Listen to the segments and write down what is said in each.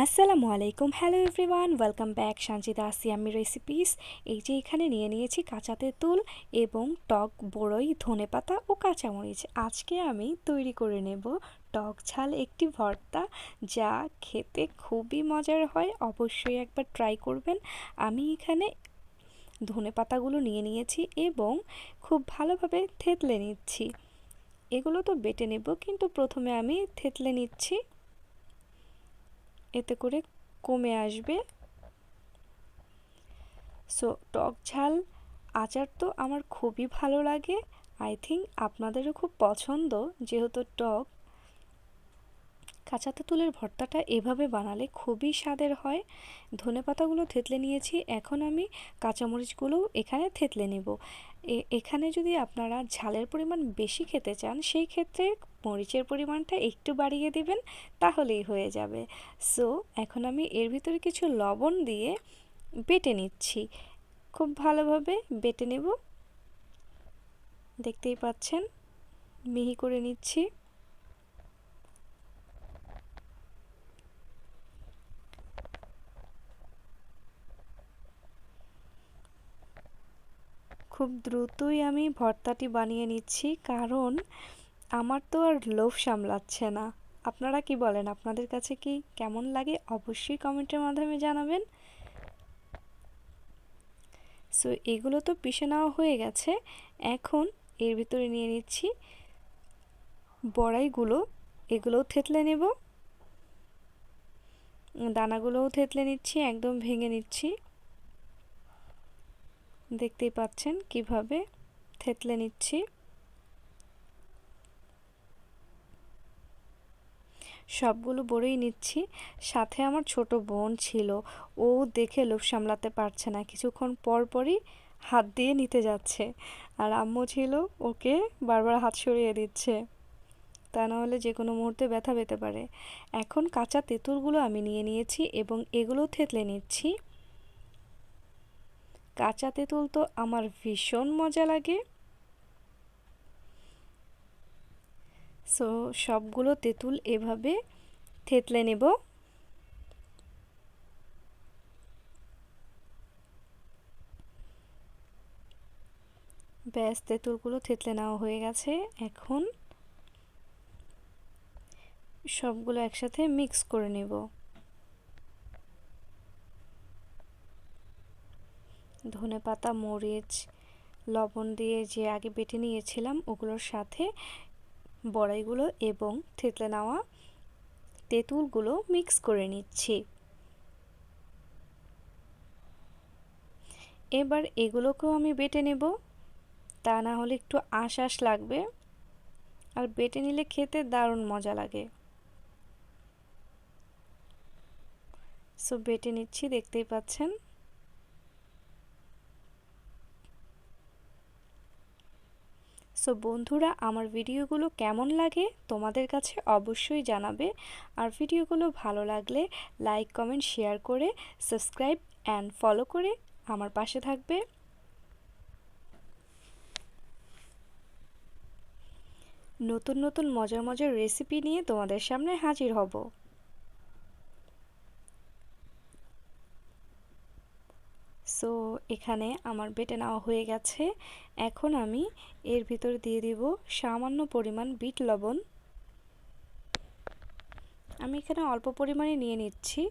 আসসালামু আলাইকুম। Hello everyone welcome back Sanjita Siyami recipes এই যে এখানে নিয়ে নিয়েছি কাঁচা তেঁতুল এবং টক বড়ই ধনেপাতা ও কাঁচামরিচ। আজকে আমি তৈরি করে নেব টক ঝাল একটি ভর্তা, যা খেতে খুবই মজার হয়। অবশ্যই একবার ট্রাই করবেন। আমি এখানে ধনে পাতাগুলো নিয়ে নিয়েছি এবং খুব ভালোভাবে থেতলে নিচ্ছি। এগুলো তো বেটে নেব, কিন্তু প্রথমে আমি থেতলে নিচ্ছি। এতে করে কমে আসবে। সো টক ঝাল আচার তো আমার খুবই ভালো লাগে। আই থিঙ্ক আপনাদেরও খুব পছন্দ। যেহেতু টক কাঁচা তেঁতুলের ভর্তাটা এভাবে বানালে খুবই স্বাদের হয়। ধনে পাতাগুলো থেতলে নিয়েছি, এখন আমি কাঁচামরিচগুলোও এখানে থেতলে নেব। এখানে যদি আপনারা ঝালের পরিমাণ বেশি খেতে চান, সেই ক্ষেত্রে মরিচের পরিমাণটা একটু বাড়িয়ে দেবেন, তাহলেই হয়ে যাবে। সো, এখন আমি এর ভিতরে কিছু লবণ দিয়ে বেটে নিচ্ছি। খুব ভালোভাবে বেটে নেব। দেখতেই পাচ্ছেন, মিহি করে নিচ্ছি। খুব দ্রুতই আমি ভর্তাটি বানিয়ে নিচ্ছি, কারণ আমার তো আর লোভ সামলাচ্ছে না। আপনারা কি বলেন? আপনাদের কাছে কি কেমন লাগে? অবশ্যই কমেন্টের মাধ্যমে জানাবেন। সো, এগুলো তো পিষে নেওয়া হয়ে গেছে। এখন এর ভিতরে নিয়ে নিচ্ছি বড়াইগুলো। এগুলোও থেতলে নেব। দানাগুলোও থেতলে নিচ্ছি, একদম ভেঙে নিচ্ছি। দেখতেই পাচ্ছেন কীভাবে থেতলে নিচ্ছি। সবগুলো বড়ই নিচ্ছি। সাথে আমার ছোট বোন ছিল। ও দেখে লোভ সামলাতে পারছে না। কিছুক্ষণ পর পরই হাত দিয়ে নিতে যাচ্ছে। আর আম্মু ছিল, ওকে বারবার হাত সরিয়ে দিচ্ছে। তা নাহলে যে কোনো মুহূর্তে ব্যথা পেতে পারে। এখন কাঁচা তেঁতুলগুলো আমি নিয়ে নিয়েছি এবং এগুলো থেতলে নিচ্ছি। কাঁচা তেঁতুল তো আমার ভীষণ মজা লাগে। সো সবগুলো তেঁতুল এভাবে থেতলে নেব। ব্যাস, তেঁতুলগুলো থেতলে নেওয়া হয়ে গেছে এখন। সবগুলো একসাথে মিক্স করে নেব। ধনে পাতা, মরিচ, লবণ দিয়ে যে আগে বেটে নিয়েছিলাম ওগুলোর সাথে বড়াইগুলো এবং থেতলে নেওয়া তেঁতুলগুলো মিক্স করে নিচ্ছি। এবার এগুলোকেও আমি বেটে নেব। তা না হলে একটু আশ আশ লাগবে। আর বেটে নিলে খেতে দারুণ মজা লাগে। সো বেটে নিচ্ছি, দেখতেই পাচ্ছেন। সো বন্ধুরা, আমার ভিডিওগুলো কেমন লাগে তোমাদের কাছে অবশ্যই জানাবে। আর ভিডিওগুলো ভালো লাগলে লাইক, কমেন্ট, শেয়ার করে সাবস্ক্রাইব অ্যান্ড ফলো করে আমার পাশে থাকবে। নতুন নতুন মজার মজার রেসিপি নিয়ে তোমাদের সামনে হাজির হব। সো এখানে আমার বেটে নেওয়া হয়ে গেছে। এখন আমি এর ভিতর দিয়ে দিব সামান্য পরিমাণ বিট লবণ। আমি এখানে অল্প পরিমাণে নিয়ে নিচ্ছি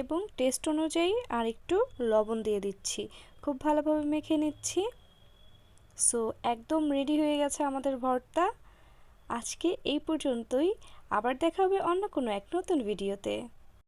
এবং টেস্ট অনুযায়ী আর একটু লবণ দিয়ে দিচ্ছি। খুব ভালোভাবে মেখে নিচ্ছি। সো একদম রেডি হয়ে গেছে আমাদের ভর্তা। আজকে এই পর্যন্তই। আবার দেখা হবে অন্য কোনো এক নতুন ভিডিওতে